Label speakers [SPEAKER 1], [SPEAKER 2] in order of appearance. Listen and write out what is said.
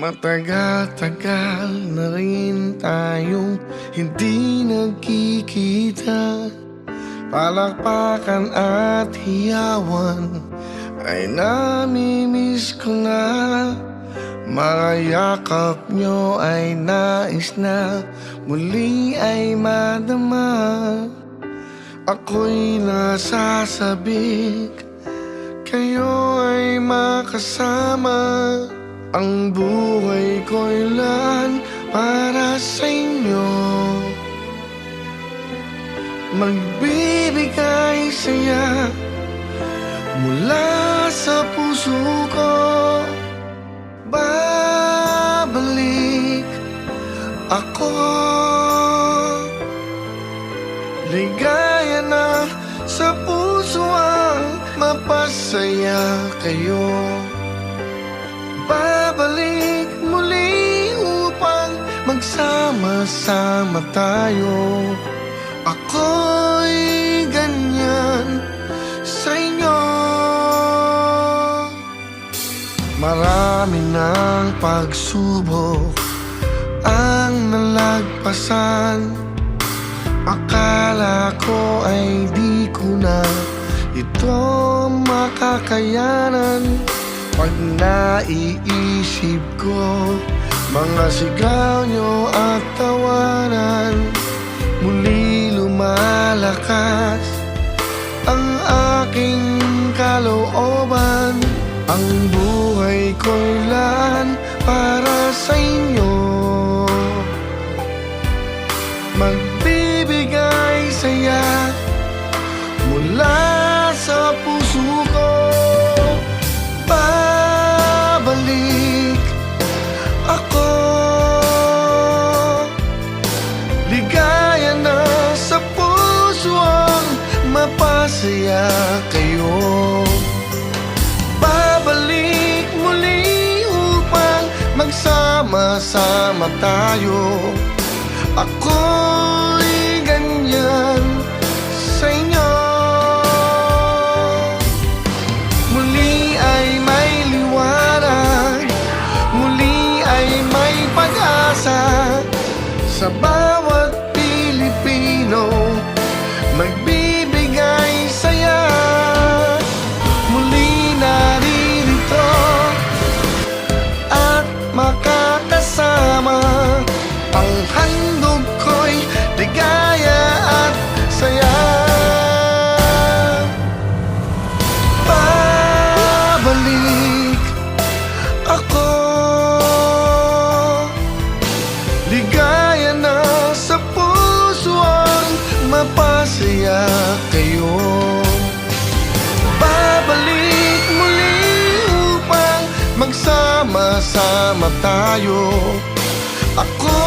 [SPEAKER 1] Matagal-tagal na rin tayong hindi nagkikita. Palakpakan at hiyawan ay namimiss ko na. Mga yakap nyo ay nais na muli ay madama. Ako'y nasasabik Kayo ay makasama Ang buhay ko'y lan para sa inyo Magbibigay saya Mula sa puso ko. Babalik ako. Ligaya na sa puso ang mapasaya kayo magsama-sama tayo. Ako'y ganyan sa inyo. Marami ng pagsubok ang nalagpasan. Akala ko ay di ko na ito makakayanan. Pag naiisip ko mga sigaw nyo at tawanan Muli lumalakas. Ang aking kalooban Ang buhay ko'y lan para sa inyo. Magbibigay saya mula magsama-sama tayo. Ako'y ganyan sa inyo. Muli ay may liwanag Muli ay may pag-asa Sa bawat masaya kayo? Babalik muli upang magsama-sama tayo. Ako